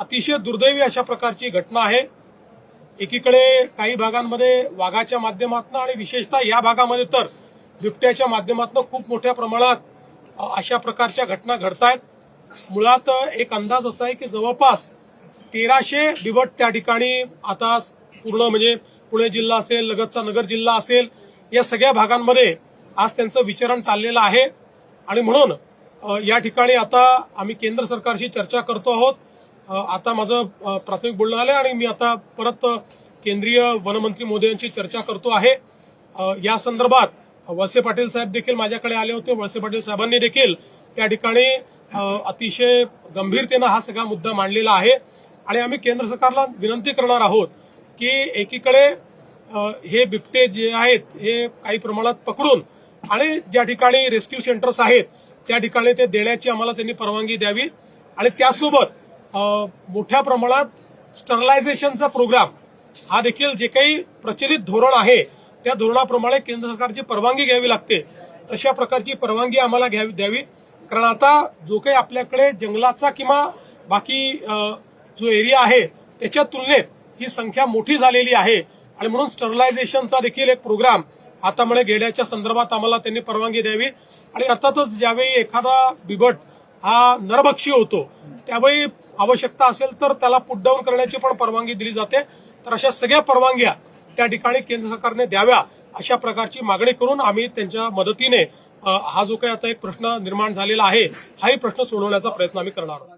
अतिशय दुर्दैवी अशा प्रकारची घटना आहे. एकीकडे काही भागांमध्ये वाघाच्या माध्यमातून आणि विशेषतः या भागामध्ये तर बिबट्याच्या माध्यमातून खूप मोठ्या प्रमाणात अशा प्रकारच्या घटना घडतायत. मुळात एक अंदाज असा आहे की जवळपास तेराशे बिबट त्या ठिकाणी आता पूर्ण म्हणजे पुणे जिल्हा असेल लगतचा नगर जिल्हा असेल या सगळ्या भागांमध्ये आज त्यांचं विचरण चाललेलं आहे. आणि म्हणून या ठिकाणी आता आम्ही केंद्र सरकारशी चर्चा करतो आहोत. आता माझं प्राथमिक बोलणं आलं आणि मी आता परत केंद्रीय वनमंत्री मोदयांची चर्चा करतो आहे. या संदर्भात वळसे पाटील साहेब देखील माझ्याकडे आले होते. वळसे पाटील साहेबांनी देखील त्या ठिकाणी अतिशय गंभीरतेनं हा सगळा मुद्दा मांडलेला आहे. आणि आम्ही केंद्र सरकारला विनंती करणार आहोत की एकीकडे हे बिबटे जे आहेत हे काही प्रमाणात पकडून आणि ज्या ठिकाणी रेस्क्यू सेंटर्स आहेत त्या ठिकाणी ते देण्याची आम्हाला त्यांनी परवानगी द्यावी. आणि त्यासोबत मोठ्या प्रमाणात स्टरलायझेशनचा प्रोग्राम हा देखील जे काही प्रचलित धोरण आहे त्या धोरणाप्रमाणे केंद्र सरकारची परवानगी घ्यावी लागते. तशा प्रकारची परवानगी आम्हाला घ्यावी द्यावी. कारण आता जो काही आपल्याकडे जंगलाचा किंवा बाकी जो एरिया आहे त्याच्या तुलनेत ही संख्या मोठी झालेली आहे. आणि म्हणून स्टरलायझेशनचा देखील एक प्रोग्राम आता म्हणे गेड्याच्या संदर्भात आम्हाला त्यांनी परवानगी द्यावी. आणि अर्थातच ज्यावेळी एखादा बिबट हा नरभक्षी होतो त्यावेळी आवश्यकता असेल तर त्याला पुट डाऊन करण्याची पण परवानगी दिली जाते. तर अशा सगळ्या परवानग्या त्या ठिकाणी केंद्र सरकारने द्याव्या अशा प्रकारची मागणी करून आम्ही त्यांच्या मदतीने हा जो काही आता एक प्रश्न निर्माण झालेला आहे हाही प्रश्न सोडवण्याचा प्रयत्न आम्ही करणार आहोत.